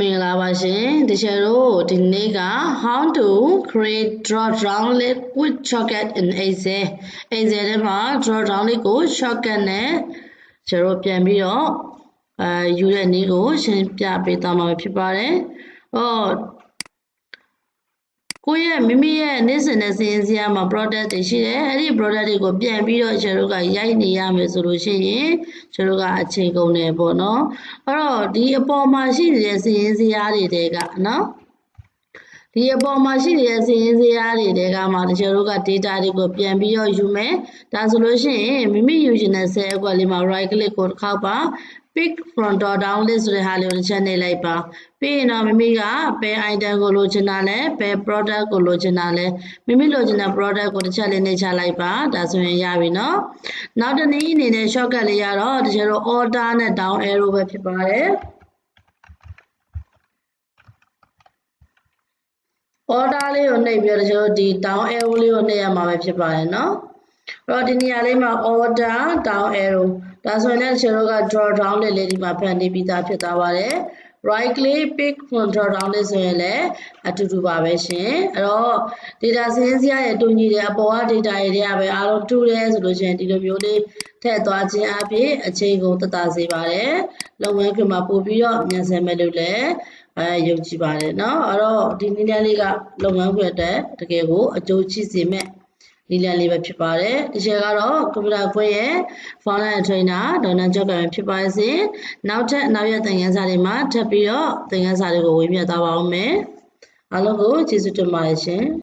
မင်္ဂလာပါရှင်တချို့တို့ဒီနေ့က how to create draw down list with shortcut in excel excel ထဲမှာ draw down list ကို shortcut နဲ့ကျွန်တော်ပြန်ပြီးတော့အဲယူတဲ့နည်းကိုရှင်းပြပေးသွားမှာဖြစ်ပါတယ်။အော် ကိုယ့်ရဲ့မိမိရဲ့နေ့စဉ်နဲ့စီရင်စရာမှာ product တွေရှိတယ်အဲ့ဒီ product တွေကိုပြန်ပြီးတော့ကျွန်တော်တို့ကရိုက်နေရမယ်ဆိုလို့ရှိရင်ကျွန်တော်ကအချိန်ကုန်တယ်ပေါ့နော်အဲ့တော့ဒီအပေါ်မှာရှိနေတဲ့စီရင်စရာတွေတဲကနော် ဒီအပေါ်မှာရှိတဲ့စီရင်စရာတွေတဲကမှတချို့တို့က data တွေကိုပြန်ပြီးတော့ယူမယ်ဒါဆိုလို့ရှိရင်မိမိယူချင်တဲ့ဆဲအကွက်လေးမှာ right click ကိုတစ်ခေါက်ပါ pick from drop down list ဆိုတဲ့ဟာလေးကိုတစ်ချက်နှိပ်လိုက်ပါပြီးရင်တော့မိမိကဘယ် item ကိုလိုချင်တာလဲဘယ် product ကိုလိုချင်တာလဲမိမိလိုချင်တဲ့ product ကိုတစ်ချက်လေးနှိပ်ချလိုက်ပါဒါဆိုရင်ရပြီနော်နောက်တစ်နည်းအနေနဲ့ shortcut လေးရတော့တကယ်တော့ order နဲ့ down arrow ပဲဖြစ်ပါတယ် order လေးကိုနှိပ်ပြီးတော့ကျွန်တော်ဒီ down arrow လေးကိုနှိပ်ရမှာပဲဖြစ်ပါတယ်เนาะအဲ့တော့ဒီနေရာလေးမှာ order down arrow ဒါဆိုရင်လည်းကျွန်တော်က draw down လေးလေးဒီမှာဖန်တီးပြီးသားဖြစ်သွားပါတယ် right click pick from draw down လေးဆိုရင်လည်းအတူတူပါပဲရှင်အဲ့တော့ data စင်းစရာရဲ့တူညီတဲ့အပေါ်က data တွေတွေကပဲအားလုံးတူတယ်ဆိုလို့ရှိရင်ဒီလိုမျိုးလေးထည့်သွားခြင်းအပြင်အချိန်ကုန်သက်သာစေပါတယ်လုပ်ငန်းခွင်မှာပို့ပြီးတော့မြန်ဆန်မယ်လို့လည်းအဲယုံကြည်ပါတယ်เนาะအဲ့တော့ဒီနည်းလမ်းလေးကလုပ်ငန်းခွင်အတွက်တကယ်ကိုအကျိုးရှိစေမဲ့ နည်းလမ်းလေးပဲဖြစ်ပါတယ်ဒီချက်ကတော့ကွန်ပျူတာခွင့်ရဲ့ online trainer ဒေါ်နန်ကျော်ကံဖြစ်ပါစေနောက်ထပ်နောက်ရသင်ခန်းစာတွေမှာထပ်ပြီးတော့သင်ခန်းစာတွေကိုဝေမျှသွားပါအောင်မယ်အားလုံးကိုကျေးဇူးတင်ပါတယ်ရှင်